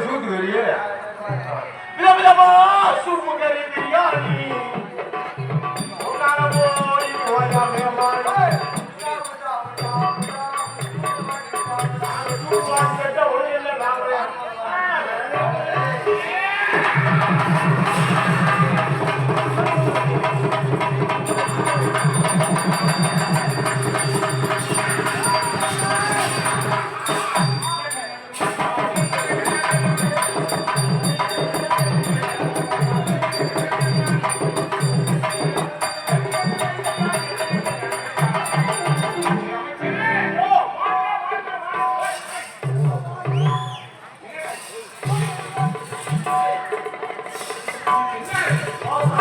சூத்து வெளியே விதவிதமா சுருமுகரி பிரியாணி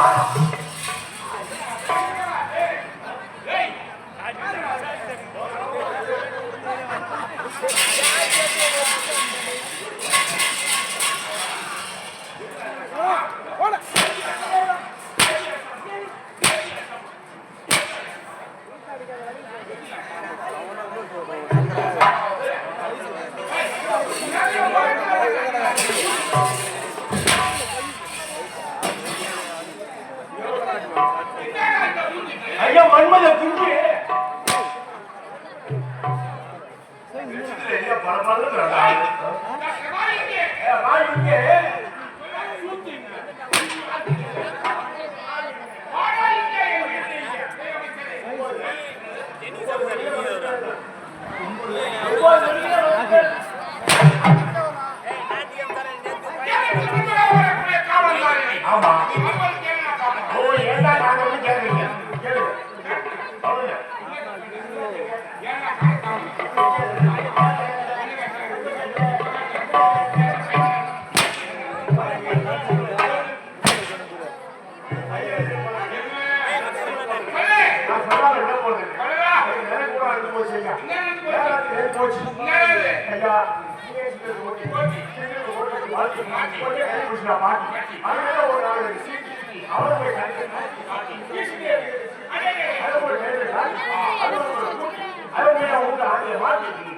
Oh, ஐயா மன்மத குண்டு ஐயா பரமாதிரி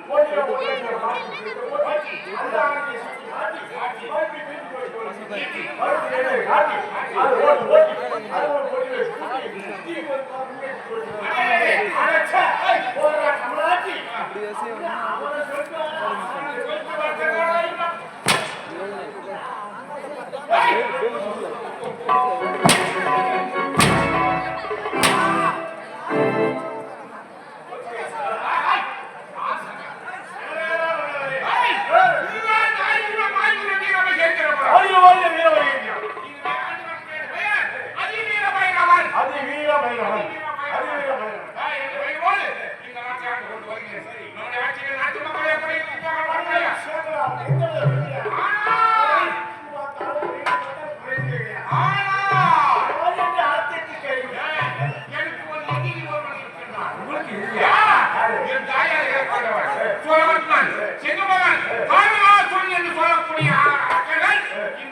போச்சுங்க போச்சு ஐயா ஓட்டி போராட்டம்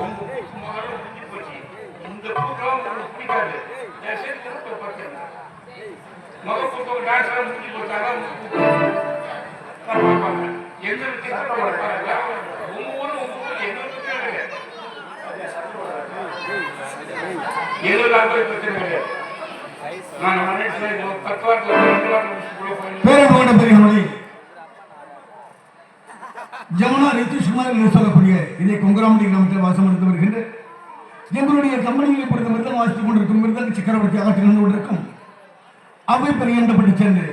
உங்க கூத்து முடிஞ்சு போச்சு. இந்த கூட்டம் உங்களுக்கு என் சேர்த்து கூட்டம் முடிஞ்சு பார்ப்பாங்க. எந்த உங்க உங்க எந்த கிடையாது. ஜமுனா நிதிஷ்குமார் என்று சொல்லக்கூடிய இதை கொங்கராமணி கிராமத்தில் வாசம் எடுத்து வருகின்ற எங்களுடைய கம்பெனிகளை பொறுத்த மிருதம் வாசித்துக் கொண்டிருக்கும் மிருதம் சக்கரவர்த்தி ஆற்றில் நின்று கொண்டிருக்கும் அவை பெரியண்டப்பட்டு சென்று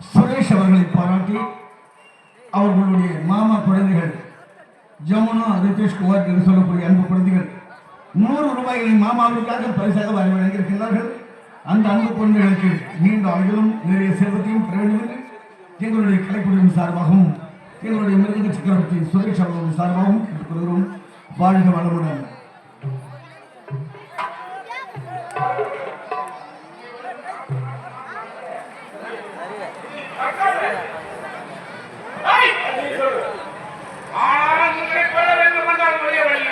சுரேஷ் அவர்களை பாராட்டி அவர்களுடைய மாமா குழந்தைகள் ஜமுனா ரிதேஷ்குமார் என்று சொல்லக்கூடிய அன்பு குழந்தைகள் நூறு ரூபாய்களை மாமாவிற்காக பரிசாக வாங்கி வழங்கியிருக்கிறார்கள் அந்த அன்பு குழந்தைகளுக்கு நீண்ட ஆயுளும் நிறைய செல்வத்தையும் பெற வேண்டும். என்று எங்களுடைய கலைக்குழுவின் சார்பாகவும் எங்களுடைய மிருதங்க சக்கரவர்த்தி சுரேஷ் அவர்களுடைய சார்பாகவும் கேட்டுக்கொள்கிறோம் வாழ்க வளமுடன். ஏய்! ஆனால் உங்களை கொல்ல வேண்டும் என்றால் ஒரே வழி